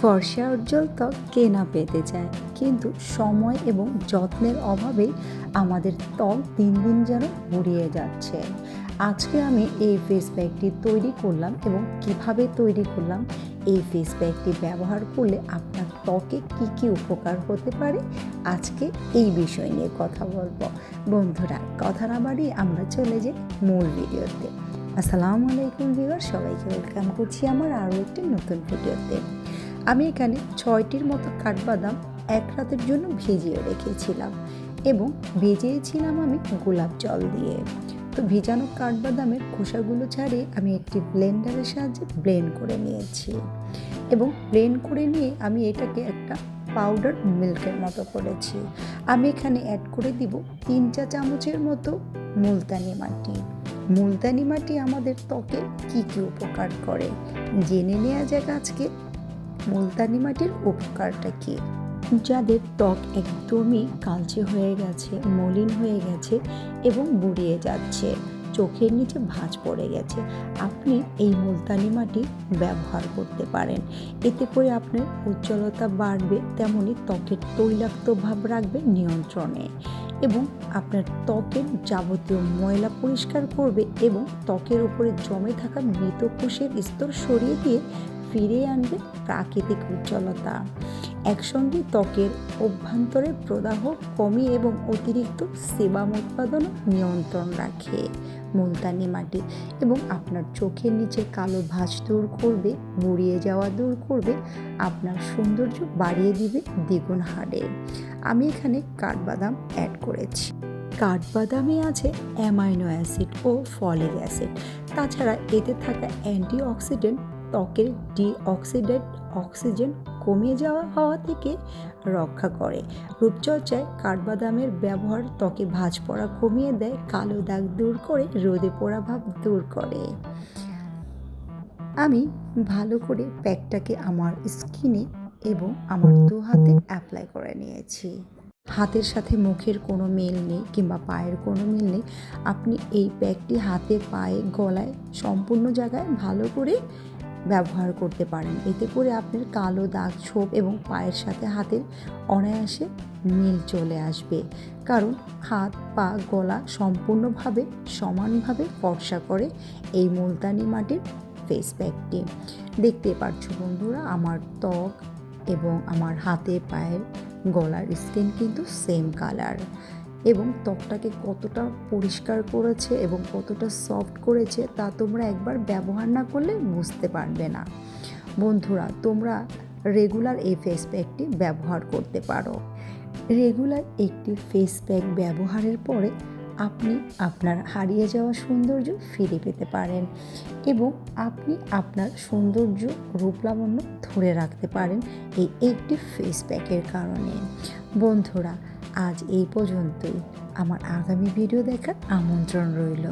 ফর্সা উজ্জ্বল ত্বক কে না পেতে চায়? কিন্তু সময় এবং যত্নের অভাবেই আমাদের ত্বক দিন দিন যেন বুড়িয়ে যাচ্ছে। আজকে আমি এই ফেস প্যাকটি তৈরি করলাম এবং কীভাবে তৈরি করলাম, এই ফেস প্যাকটি ব্যবহার করলে আপনার ত্বকে কী কী উপকার হতে পারে, আজকে এই বিষয় নিয়ে কথা বলব। বন্ধুরা, কথা না বাড়িয়ে আমরা চলে যাই মূল ভিডিওতে। আসসালামু আলাইকুম ভিউয়ার সবাইকে ওয়েলকাম করছি আমার আরও একটি নতুন ভিডিওতে। আমি এখানে ছয়টির মতো কাঠবাদাম এক রাতের জন্য ভিজিয়ে রেখেছিলাম এবং ভিজিয়েছিলাম আমি গোলাপ জল দিয়ে। তো ভিজানো কাঠবাদামের খোসাগুলো ছাড়িয়ে আমি একটি ব্লেন্ডারের সাহায্যে ব্লেন্ড করে নিয়েছি এবং ব্লেন্ড করে নিয়ে আমি এটাকে একটা পাউডার মিল্কের মতো করেছি। আমি এখানে অ্যাড করে দিব তিন চা চামচের মতো মুলতানি মাটি। মুলতানি মাটি আমাদের ত্বকে কী কী উপকার করে? জেনে নেওয়া যাক আজকে মুলতানি মাটির উপকারটা কী? যাদের ত্বক একদমই কালচে হয়ে গেছে, মলিন হয়ে গেছে এবং বুড়িয়ে যাচ্ছে, চোখের নিচে ভাঁজ পড়ে গেছে, আপনি এই মুলতানি মাটি ব্যবহার করতে পারেন। এতে করে আপনার উজ্জ্বলতা বাড়বে তেমনই ত্বকের তৈলাক্ত ভাব রাখবে নিয়ন্ত্রণে এবং আপনার ত্বকের যাবতীয় ময়লা পরিষ্কার করবে এবং ত্বকের উপরে জমে থাকা মৃত কোষের স্তর সরিয়ে দিয়ে ফিরিয়ে আনবে প্রাকৃতিক উজ্জ্বলতা। একসঙ্গে ত্বকের অভ্যন্তরের প্রদাহ কমিয়ে এবং অতিরিক্ত সেবাম উৎপাদন নিয়ন্ত্রণ রাখে। মুলতানি মাটি এবং আপনার চোখের নিচে কালো ভাঁজ দূর করবে, মুড়িয়ে যাওয়া দূর করবে, আপনার সৌন্দর্য বাড়িয়ে দিবে দ্বিগুণ হারে। আমি এখানে কাঠবাদাম অ্যাড করেছি। কাঠবাদামে আছে অ্যামাইনো অ্যাসিড ও ফলিক অ্যাসিড। তাছাড়া এতে থাকা অ্যান্টিঅক্সিডেন্ট ত্বকের ডিঅক্সিডেন্ট অক্সিজেন কমিয়ে যাওয়া হওয়া থেকে রক্ষা করে। রূপচর্চায় কাঠবাদামের ব্যবহার ত্বকে ভাঁজ পড়া কমিয়ে দেয়, কালো দাগ দূর করে, রোদে পোড়া ভাব দূর করে। আমি ভালো করে প্যাকটাকে আমার স্কিনে এবং আমার দু হাতে অ্যাপ্লাই করে নিয়েছি। হাতের সাথে মুখের কোনো মিল নেই কিংবা পায়ের কোনো মিল নেই। আপনি এই প্যাকটি হাতে, পায়ে, গলায় সম্পূর্ণ জায়গায় ভালো করে ব্যবহার করতে পারেন। এতে করে আপনার কালো দাগ, ছোপ এবং পায়ের সাথে হাতের অনায়াসে মিল চলে আসবে। কারণ হাত, পা, গলা সম্পূর্ণভাবে সমানভাবে ফর্সা করে এই মুলতানি মাটির ফেস প্যাকটি দেখতে পাচ্ছ বন্ধুরা, আমার ত্বক এবং আমার হাতে, পায়ের, গলার স্কিন কিন্তু সেম কালার এবং ত্বকটাকে কতটা পরিষ্কার করেছে এবং কতটা সফট করেছে তা তোমরা একবার ব্যবহার না করলে বুঝতে পারবে না। বন্ধুরা, তোমরা রেগুলার এই ফেস প্যাকটি ব্যবহার করতে পারো। রেগুলার একটি ফেস প্যাক ব্যবহারের পরে আপনি আপনার হারিয়ে যাওয়া সৌন্দর্য ফিরে পেতে পারেন এবং আপনি আপনার সৌন্দর্য রূপ লাবণ্য ধরে রাখতে পারেন এই একটি ফেস প্যাকের কারণে। বন্ধুরা আজ এই পর্যন্তই। আমার আগামী ভিডিও দেখার আমন্ত্রণ রইল।